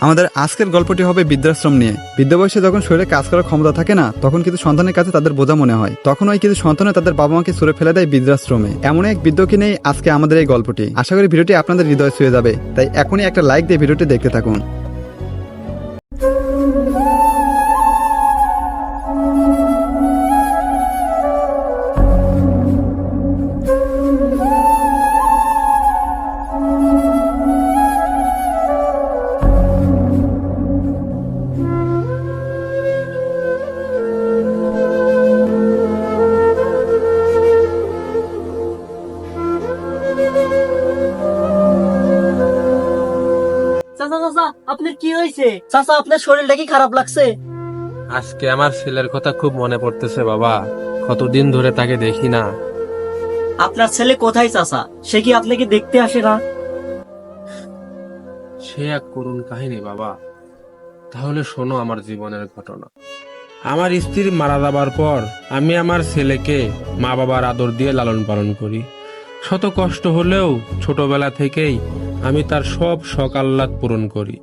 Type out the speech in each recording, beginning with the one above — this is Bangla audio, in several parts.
আমাদের আজকের গল্পটি হবে বৃদ্ধাশ্রম নিয়ে। বৃদ্ধ বয়সে যখন শরীরে কাজ করার ক্ষমতা থাকে না, তখন কিন্তু সন্তানের কাছে তাদের বোঝা মনে হয়। তখন ওই কিন্তু সন্তানে তাদের বাবা মাকে সরে ফেলে দেয় বৃদ্ধাশ্রমে। এমন এক বৃদ্ধকে নিয়ে আজকে আমাদের এই গল্পটি। আশা করি ভিডিওটি আপনাদের হৃদয় ছুঁয়ে যাবে। তাই এখনই একটা লাইক দিয়ে ভিডিওটি দেখতে থাকুন। চাচা চাচা আপনার কি হয়েছে? চাচা আপনার শরীরটা কি খারাপ লাগছে? আজকে আমার ছেলের কথা খুব মনে পড়তেছে বাবা। কতদিন ধরে তাকে দেখি না। আপনার ছেলে কোথায় চাচা? সে কি আপনাকে দেখতে আসে না? সে এক করুণ কাহিনী বাবা। তাহলে শোনো আমার জীবনের ঘটনা। আমার স্ত্রীর মারা যাবার পর আমি আমার ছেলেকে মা বাবার আদর দিয়ে লালন পালন করি। শত কষ্ট হলেও ছোটবেলা থেকেই আমি তার সব শখ আহ্লাদ পূরণ করি।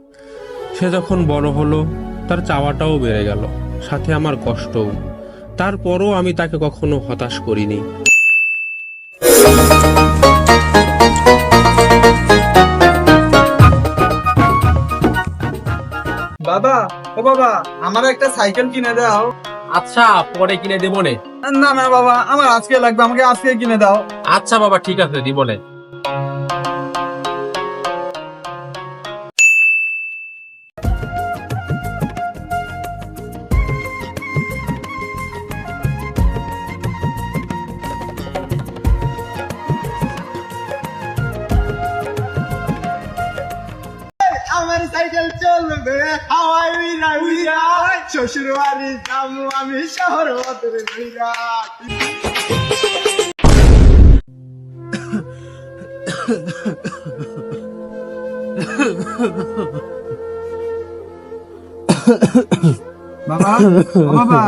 সে যখন বড় হলো তার চাওয়াটাও বেড়ে গেল সাথে আমার কষ্টও। তারপরও আমি তাকে কখনো হতাশ করিনি। বাবা ও বাবা আমার একটা সাইকেল কিনে দাও। আচ্ছা পরে কিনে দেবো নে। না না বাবা আমার আজকে লাগবে আমাকে আজকে কিনে দাও। আচ্ছা বাবা ঠিক আছে দিব চলবে হাওয়াই উইরা উইরা শ্বশুর বাড়ি যাব আমি শহর বদরে উইরা বাবা বাবা।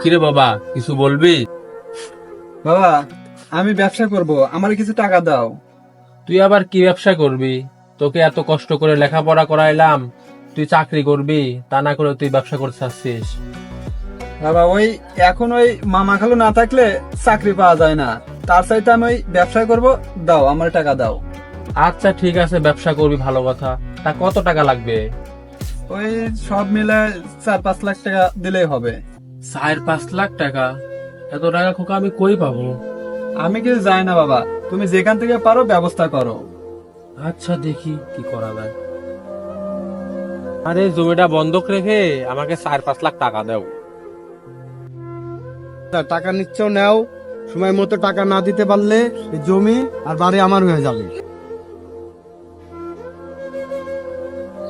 কিরে বাবা কিছু বলবি? বাবা আমি ব্যবসা করব আমার কিছু টাকা দাও। তুই আবার কি ব্যবসা করবি? তোকে এত কষ্ট করে লেখাপড়া করাইলাম তুই চাকরি করবি তা না করে তুই ব্যবসা করতে চাচ্ছিস। বাবা ওই এখন ওই মামা খালু না থাকলে চাকরি পাওয়া যায় না। তার চাইতে আমি ওই ব্যবসা করব দাও আমার টাকা দাও। আচ্ছা ঠিক আছে ব্যবসা করবি ভালো কথা। তা কত টাকা লাগবে? ওই সব মিলে চার পাঁচ লাখ টাকা দিলেই হবে। চার পাঁচ লাখ টাকা? এত টাকা খোকা আমি কই পাবো? আমি কিছু যাই না বাবা। তুমি যেখান থেকে পারো ব্যবস্থা করো। আচ্ছা দেখি কি করা যায়। আরে জমিটা বন্ধক রেখে আমাকে চার পাঁচ লাখ টাকা দাও। টাকা নিচ্ছ নাও সময় মতো টাকা না দিতে পারলে জমি আর বাড়ি আমার হয়ে যাবে।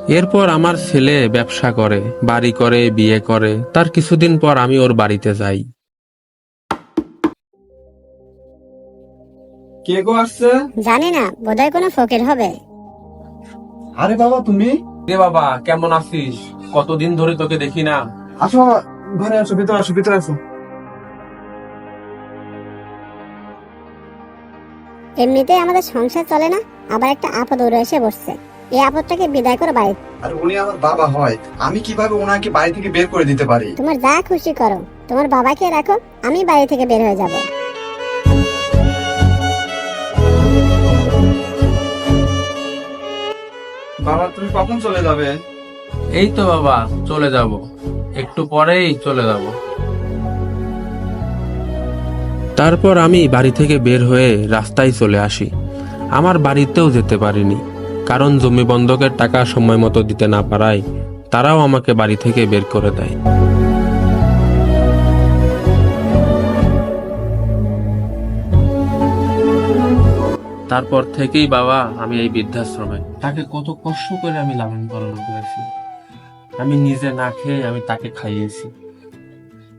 এরপর আমার ছেলে ব্যবসা করে বাড়ি করে বিয়ে করে। তার কিছুদিন পর আমি ওর বাড়িতে যাই। কে গো আসছে? জানি না বোধহয় কোনো ফকির হবে। আরে বাবা তুমি? রে বাবা কেমন আছিস? কতদিন ধরে তোকে দেখি না। আসো ঘরে আসো ভিতরে আসো ভিতরে আসো। এমনিতেই আমাদের সংসার চলে না আবার একটা আপদ উড়ে এসে বসছে। এই আপদটাকে বিদায় করো বাড়ি। আর উনি আমার বাবা হয় আমি কীভাবে ওনাকে বাড়ি থেকে বের করে দিতে পারি? তোমার যা খুশি করো তোমার বাবাকে রাখো আমি বাড়ি থেকে বের হয়ে যাব। বাবা তুমি কখন চলে যাবে? এই তো বাবা চলে যাব। একটু পরেই চলে যাব। তারপর আমি বাড়ি থেকে বের হয়ে রাস্তায় চলে আসি। আমার বাড়িতেও যেতে পারিনি কারণ জমি বন্ধকের টাকা সময় মতো দিতে না পারায় তারাও আমাকে বাড়ি থেকে বের করে দেয়। তারপর থেকেই বাবা আমি এই বৃদ্ধাশ্রমে। তাকে কত কষ্ট করে আমি লালন পালন করেছি। আমি নিজে না খেয়ে আমি তাকে খাইয়েছি।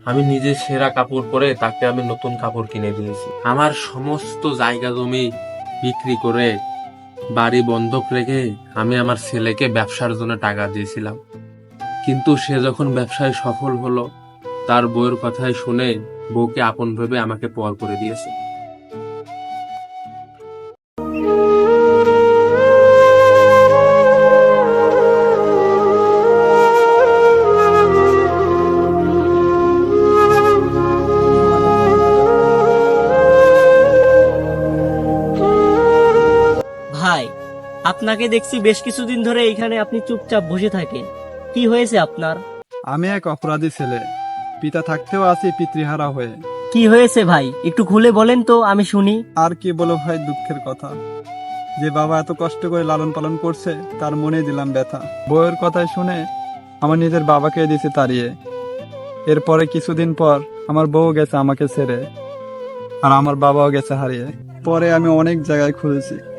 আমি নিজে সেরা কাপড় পরে তাকে আমি নতুন কাপড় কিনে দিয়েছি। আমার সমস্ত জায়গা জমি বিক্রি করে বাড়ি বন্ধক রেখে আমি আমার ছেলেকে ব্যবসার জন্য টাকা দিয়েছিলাম। কিন্তু সে যখন ব্যবসায় সফল হলো, তার বউয়ের কথায় শুনে বউকে আপন ভেবে আমাকে পর করে দিয়েছে। আপনাকে দেখছি বেশ কিছুদিন ধরে এইখানে আপনি চুপচাপ বসে থাকেন। কি হয়েছে আপনার? আমি এক অপরাধী ছেলে। পিতা থাকতেও আছি পিতৃহারা হয়ে। কি হয়েছে ভাই? একটু খুলে বলেন তো আমি শুনি। আর কি বলো ভাই দুঃখের কথা। যে বাবা এত কষ্ট করে লালন পালন করছে তার মনে দিলাম ব্যথা। বউয়ের কথাই শুনে আমার নিজের বাবাকে দিয়েছে তাড়িয়ে। এরপরে কিছুদিন পর আমার বউ গেছে আমাকে ছেড়ে আর আমার বাবাও গেছে হারিয়ে। পরে আমি অনেক জায়গায় খুঁজেছি।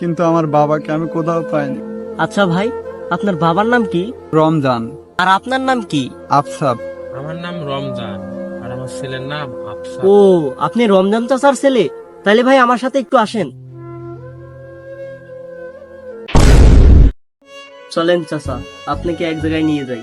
কিন্তু আমার বাবাকে আমি কোথাও পাইনি। আচ্ছা ভাই আপনার বাবার নাম কি? রমজান। আর আপনার নাম কি? আফসাব। আমার নাম রমজান আর আমার ছেলের নাম আফসার ও আপনি রমজান চাচার ছেলে? তাহলে ভাই আমার সাথে একটু আসেন। চলেন চাচা আপনাকে এক জায়গায় নিয়ে যাই।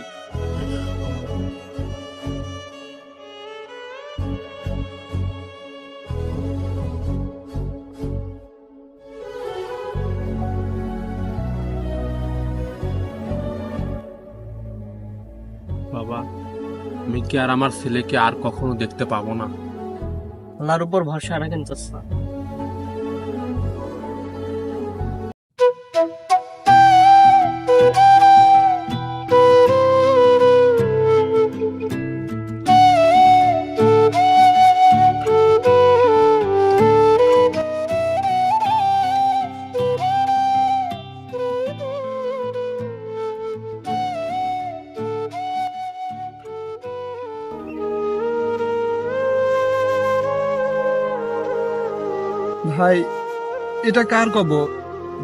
আমি কি আর আমার ছেলেকে আর কখনো দেখতে পাবো না? আল্লাহর উপর ভরসা রাখেন চাচা। ভাই এটা কার কবর?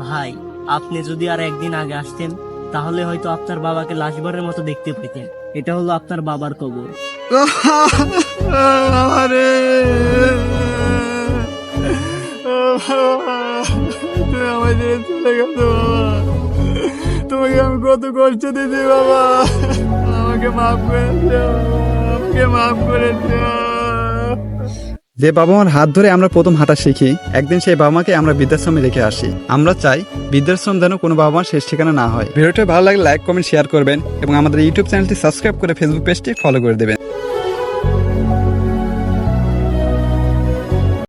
ভাই আপনি যদি আর একদিন আগে আসতেন তাহলে হয়তো আপনার বাবাকে লাশবারের মতো দেখতে পেতেন। এটা হলো আপনার বাবার কবর। আরে আমাদের চলে গেছো বাবা। তোমাকে আমি কত কষ্ট দিয়েছি বাবা। আমাকে মাফ করে আমাকে মাফ করে দিও। যে বাবা মার হাত ধরে আমরা প্রথম হাঁটা শিখি, একদিন সেই বাবা মাকে আমরা বৃদ্ধাশ্রমে রেখে আসি। আমরা চাই বৃদ্ধাশ্রম যেন কোনো বাবা মার শেষ ঠিকানা না হয়। ভিডিওটা ভালো লাগলে লাইক কমেন্ট শেয়ার করবেন এবং আমাদের ইউটিউব চ্যানেলটি সাবস্ক্রাইব করে ফেসবুক পেজটি ফলো করে দেবেন।